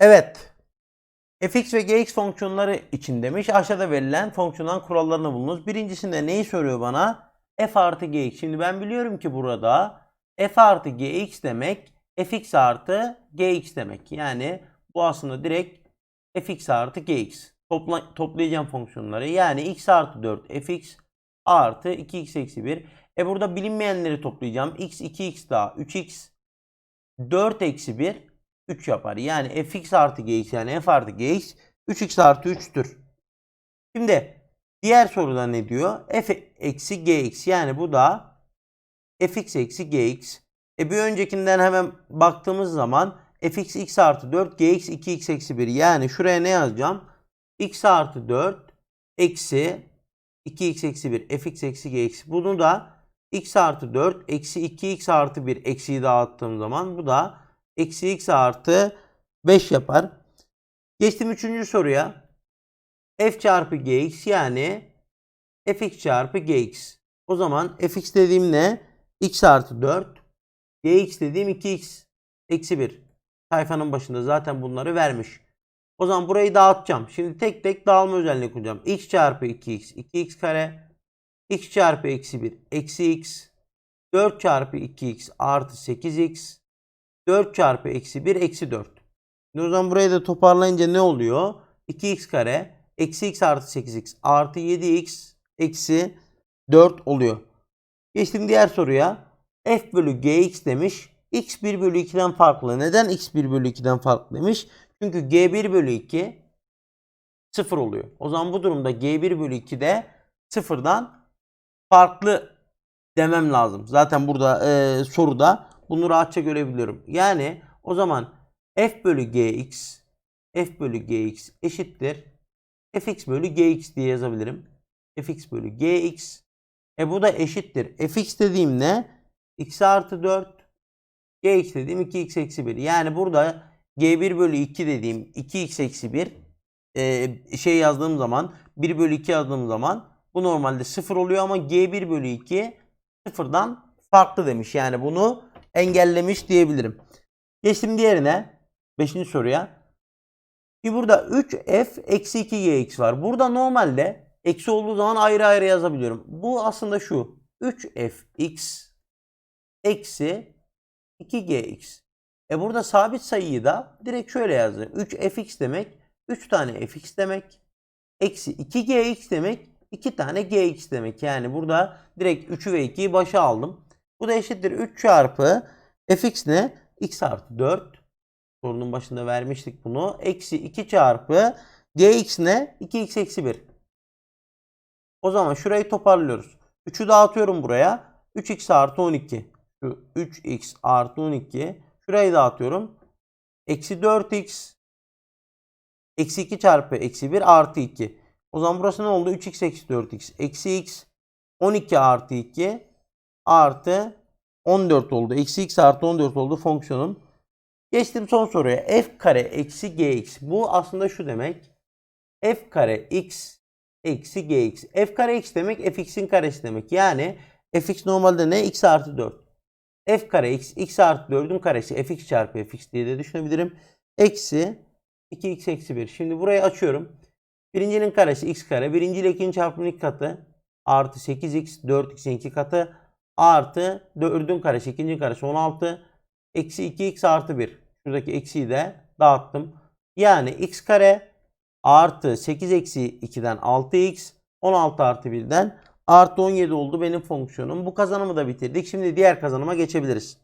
Evet. fx ve gx fonksiyonları için demiş. Aşağıda verilen fonksiyonların kurallarını bulunuz. Birincisinde neyi soruyor bana? f artı gx. Şimdi ben biliyorum ki burada f artı gx demek fx artı gx demek. Yani bu aslında direkt fx artı gx. Topla, toplayacağım fonksiyonları. Yani x artı 4 fx artı 2x eksi 1. E burada bilinmeyenleri toplayacağım. x 2x daha 3x 4 eksi 1 3 yapar. Yani fx artı gx yani f artı gx 3x artı 3'tür. Şimdi diğer soruda ne diyor? f eksi gx yani bu da fx eksi gx. E bir öncekinden hemen baktığımız zaman fx x artı 4 gx 2x eksi 1 yani şuraya ne yazacağım? x artı 4 eksi 2x eksi 1 fx eksi gx. Bunu da x artı 4 eksi 2x artı 1 eksiyi dağıttığım zaman bu da eksi x artı 5 yapar. Geçtim üçüncü soruya. f çarpı gx yani fx çarpı gx. O zaman fx dediğim ne? x artı 4. gx dediğim 2x eksi 1. Sayfanın başında zaten bunları vermiş. O zaman burayı dağıtacağım. Şimdi tek tek dağılma özelliği kuracağım. x çarpı 2x 2x kare x çarpı eksi 1 eksi x 4 çarpı 2x artı 8x 4 çarpı eksi 1 eksi 4. Şimdi o zaman burayı da toparlayınca ne oluyor? 2x kare eksi x artı 8x artı 7x eksi 4 oluyor. Geçtim diğer soruya. f bölü gx demiş. x 1 bölü 2'den farklı. Neden x 1 bölü 2'den farklı demiş? Çünkü g1 bölü 2 0 oluyor. O zaman bu durumda g1 bölü 2 de sıfırdan farklı demem lazım. Zaten burada e, soruda bunu rahatça görebiliyorum. Yani o zaman f bölü gx f bölü gx eşittir fx bölü gx diye yazabilirim. fx bölü gx e bu da eşittir. fx dediğim ne? x artı 4 gx dediğim 2x eksi 1. Yani burada g1 bölü 2 dediğim 2x eksi 1 e, şey yazdığım zaman 1 bölü 2 yazdığım zaman bu normalde 0 oluyor ama g1 bölü 2 sıfırdan farklı demiş. Yani bunu engellemiş diyebilirim. Geçtim diğerine. Beşinci soruya. Şimdi burada 3f eksi 2gx var. Burada normalde eksi olduğu zaman ayrı ayrı yazabiliyorum. Bu aslında şu. 3fx eksi 2gx. E burada sabit sayıyı da direkt şöyle yazdım. 3fx demek 3 tane fx demek. Eksi 2gx demek 2 tane gx demek. Yani burada direkt 3'ü ve 2'yi başa aldım. Bu da eşittir 3 çarpı fx ne? x artı 4. Sorunun başında vermiştik bunu. Eksi 2 çarpı gx ne? 2x eksi 1. O zaman şurayı toparlıyoruz. 3'ü dağıtıyorum buraya. 3x artı 12. Şu 3x artı 12. Şurayı dağıtıyorum. Eksi 4x. Eksi 2 çarpı eksi 1 artı 2. O zaman burası ne oldu? 3x eksi 4x. Eksi x 12 artı 2 artı 14 oldu. Eksi x artı 14 oldu fonksiyonum. Geçtim son soruya. f kare eksi gx. Bu aslında şu demek. f kare x eksi gx. f kare x demek fx'in karesi demek. Yani fx normalde ne? x artı 4. f kare x, x artı 4'ün karesi fx çarpı fx diye de düşünebilirim. Eksi 2x eksi 1. Şimdi burayı açıyorum. Birincinin karesi x kare. Birinci ile ikinci çarpımın iki katı. Artı 8x 4x'in iki katı. Artı 4'ün karesi. ikinci karesi 16. Eksi 2x artı 1. Şuradaki eksiyi de dağıttım. Yani x kare artı 8 eksi 2'den 6x 16 artı 1'den artı 17 oldu benim fonksiyonum. Bu kazanımı da bitirdik. Şimdi diğer kazanıma geçebiliriz.